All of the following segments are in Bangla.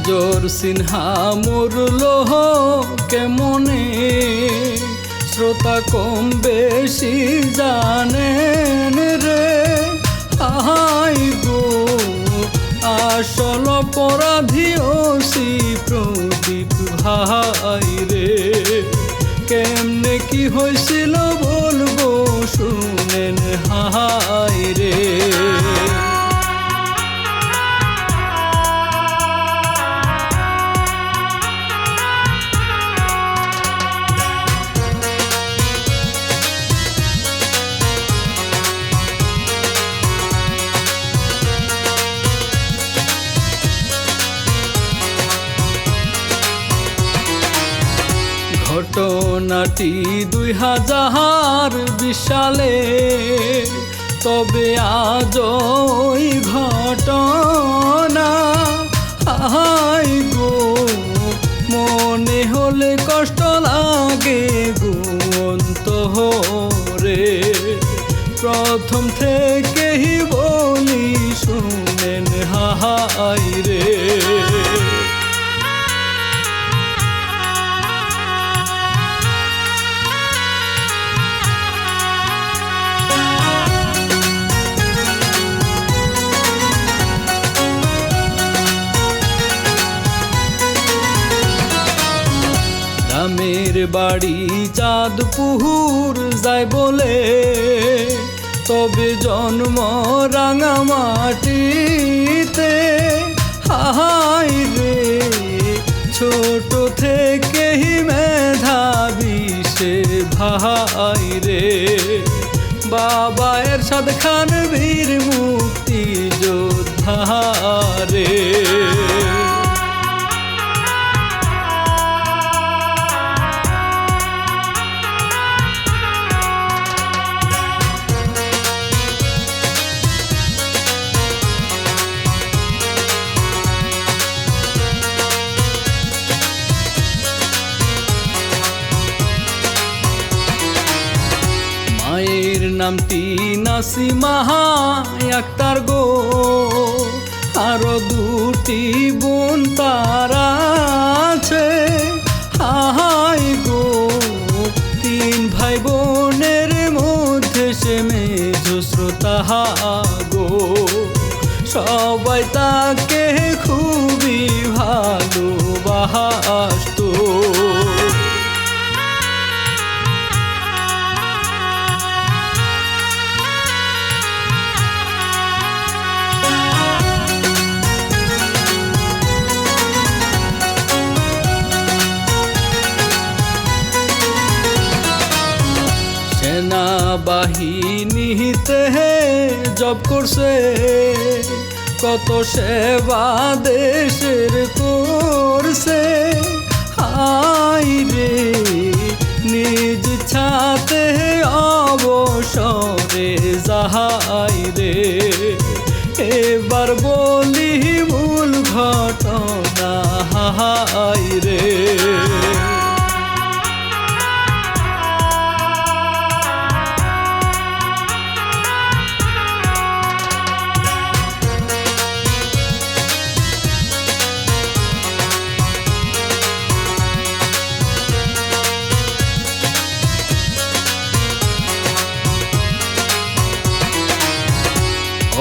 মেজর সিনহা মরল কেমনে? শ্রোতা কম বেশি জানেন রে। আহাই গো, আসল অপরাধী ওসি প্রদীপ ভাই রে। কেমনে কি হয়েছিল বলব শুনেন হাই রে। ঘটনাটি দুই হাজার বিশালে। তবে আজ ওই ঘটনা। হাই গো, মনে হলে কষ্ট লাগে গুমন্ত রে প্রথম থেকেই বলি, শুনেন হাই রে। বাড়ি চাঁদপুর যায় বলে। তবে জন্ম রাঙামাটিতে হাই রে, ছোট থেকেই মেধাবি সে ভাই রে। বাবা এরশাদ খান বীর মুক্তি যোদ্ধা নামটি নাসিমাহা আক্তার গো। আরও দুটি বোন তারা আছে। হাই গো, তিন ভাই বোনের মধ্যে সে মেঝো শ্রোতা গো। সবাই তাকে খুবই ভালোবাসতো সেনাবাহিনীতে জব করছে। কত সেবা দেশের করছে। হাই রে, নিজ ছাতে অবসরে যাহাই রে। এবার বলি মূল ঘটনা।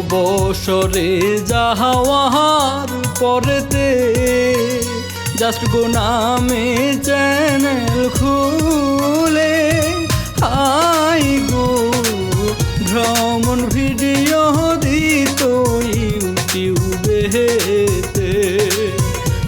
অবসরে যাহাওয়ার পরেতে জাস্ট গো নামে চ্যানেল খুলে, হাই গো, ভ্রমণ ভিডিও দিত ইউটিউবেতে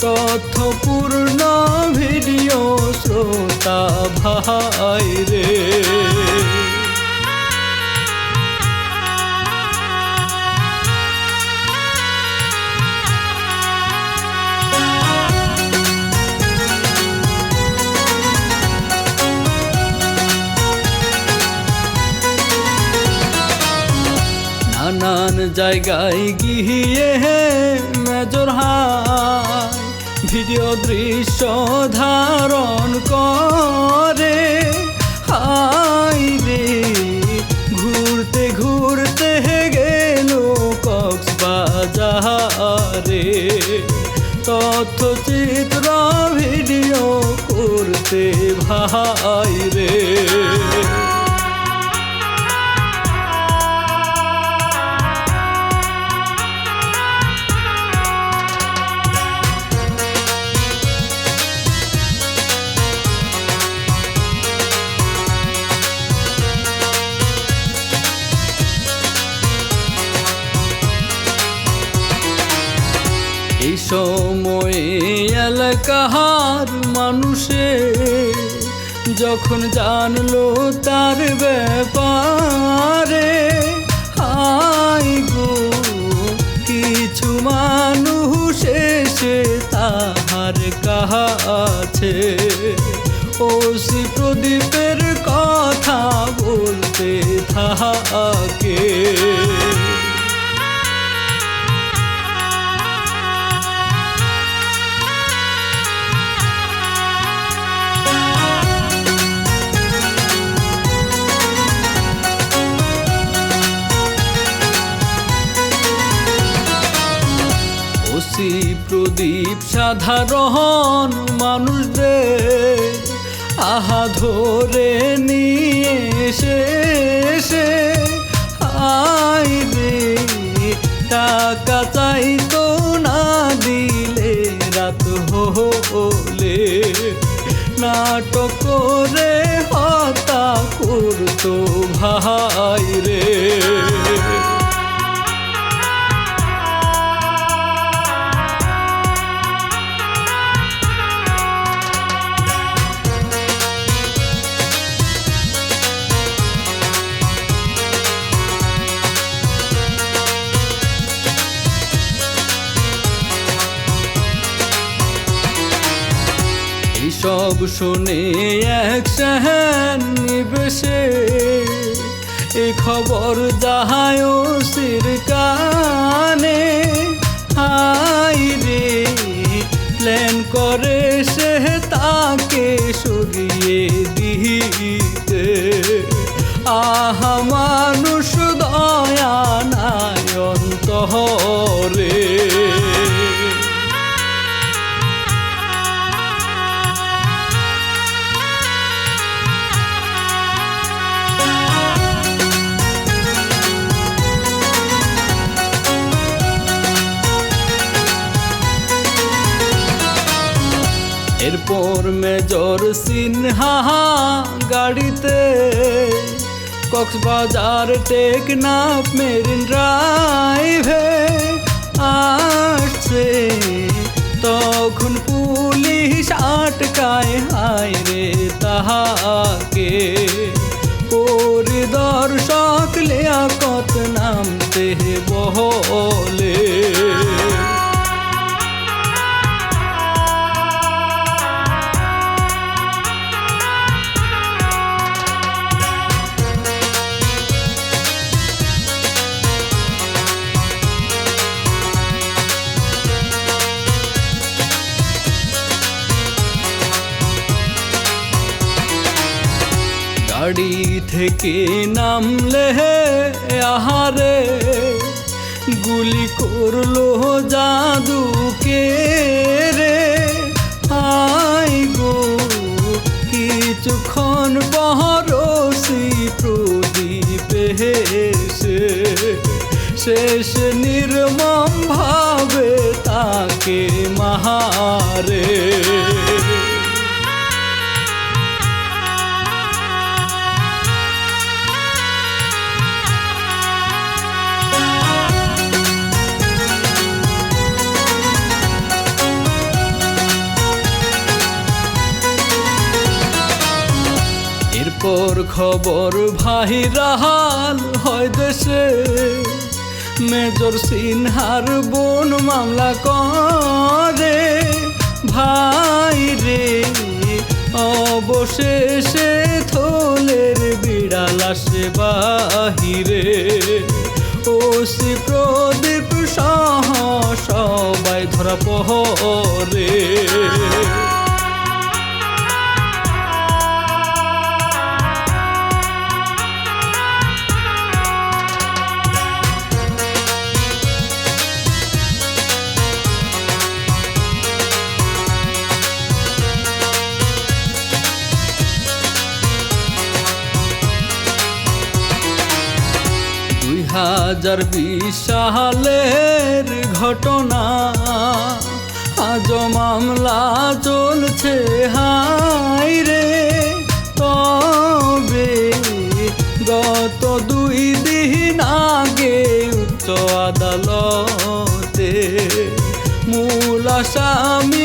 তথ্যপূর্ণ ভিডিও শ্রোতা ভাই রে নানান জায়গায় গিয়ে মেজর ভিডিও দৃশ্য ধারণ করে। হাই রে, ঘুরতে ঘুরতে গেল কক্সবাজারে। তথ্যচিত্র, ভিডিও করতে ভাই রে। এই সময়ে এলাকার মানুষে যখন জানলো তার ব্যাপারে হাই গো, কিছু মানুষ এসে তাহার কাছে ওসি প্রদীপের কথা বলতে থাকে। সাধারণ মানুষদের আহা ধরে নিয়ে এসে আই রে টাকা চাইতো না দিলে রাত হলে নাটক করে হতা করতো ভাই রে। এইসব শুনে এক সেহেন এ খবর যাহায় সির কানে। হাই রে, প্ল্যান করে সে তাকে সরিয়ে দিতে। আহা, মানুষ দয়া নাই অন্তরে এরপর মেজর সিনহা গাড়িতে। কক্সবাজার টেকনাফ মেরিন ড্রাইভে আসছে। তখন পুলিশ আটকায় হায় রে তাহাকে। পরিদর্শক লিয়াকত নামতে বহলে। থেকে নামলে আহারে? গুলি করল জাদুকে রে। আই গো, কিছুক্ষণ পহরসি প্রদীপে হেসে শেষ নির্মম ভাবে তাকে মাহারে। এরপর খবর, ভাই রাহাল হয় দেশে। মেজর সিনহার বোন মামলা করে। ভাই রে, অবশেষে থলের বিড়াল আসে বাহিরে। ওসি প্রদীপ সহ সবাই ধরা পহরে। হাজার বিশালের ঘটনা। আজ মামলা চলছে হাই রে। তবে গত দুই দিন আগে উচ্চ আদালতে মূল আসামির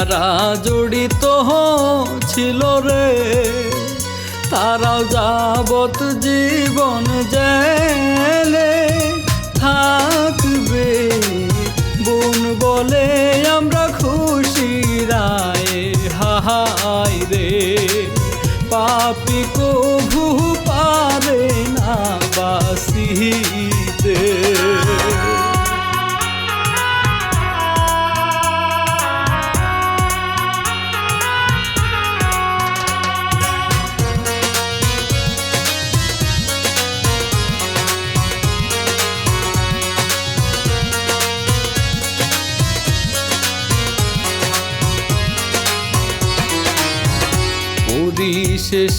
যারা জড়িত ছিল রে। তারাও যাবত জীবন জেলে থাকবে। বোন বলে আমরা খুশি রায় হাহাই রে। পাপি কভু পারে না বাসিতে।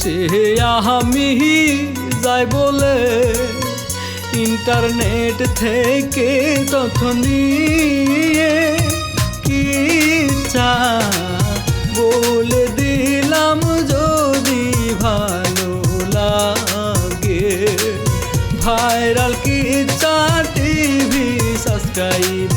পরিশেষে আমি যাই বলে। ইন্টারনেট থেকে তথ্য নিয়ে কি চা বলে দিলাম যদি ভালো লাগে। ভাইরাল কি চা টিভি সাবস্ক্রাইব